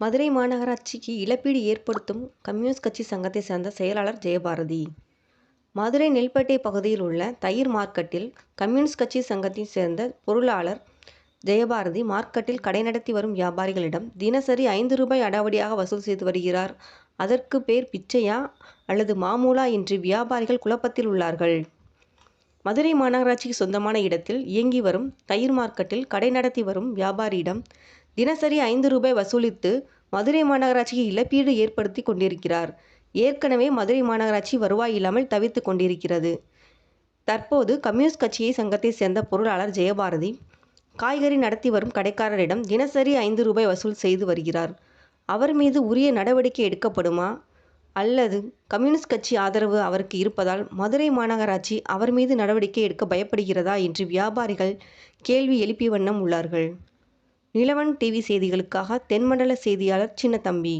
மதுரை மாநகராட்சிக்கு இழப்பீடு ஏற்படுத்தும் கம்யூனிஸ்ட் கட்சி சங்கத்தை சேர்ந்த செயலாளர் ஜெயபாரதி மதுரை நெல்பேட்டை பகுதியில் உள்ள தயிர் மார்க்கெட்டில் கம்யூனிஸ்ட் கட்சி சங்கத்தை சேர்ந்த பொருளாளர் ஜெயபாரதி மார்க்கெட்டில் கடை நடத்தி வரும் வியாபாரிகளிடம் தினசரி ஐந்து ரூபாய் அடாவடியாக வசூல் செய்து வருகிறார். அதற்கு பேர் பிச்சையா அல்லது மாமூலா என்று வியாபாரிகள் குழப்பத்தில் உள்ளார்கள். மதுரை மாநகராட்சிக்கு சொந்தமான இடத்தில் இயங்கி வரும் தயிர் மார்க்கெட்டில் கடை நடத்தி வரும் வியாபாரியிடம் தினசரி ஐந்து ரூபாய் வசூலித்து மதுரை மாநகராட்சிக்கு இழப்பீடு ஏற்படுத்தி கொண்டிருக்கிறார். ஏற்கனவே மதுரை மாநகராட்சி வருவாய் இல்லாமல் தவித்து கொண்டிருக்கிறது. தற்போது கம்யூனிஸ்ட் கட்சியை சங்கத்தை சேர்ந்த பொருளாளர் ஜெயபாரதி காய்கறி நடத்தி வரும் கடைக்காரரிடம் தினசரி ஐந்து ரூபாய் வசூல் செய்து வருகிறார். அவர் மீது உரிய நடவடிக்கை எடுக்கப்படுமா அல்லது கம்யூனிஸ்ட் கட்சி ஆதரவு அவருக்கு இருப்பதால் மதுரை மாநகராட்சி அவர் மீது நடவடிக்கை எடுக்க பயப்படுகிறதா என்று வியாபாரிகள் கேள்வி எழுப்பிய வண்ணம் உள்ளார்கள். நிலவன் டிவி செய்திகளுக்காக தென்மண்டல செய்தியாளர் சின்னத்தம்பி.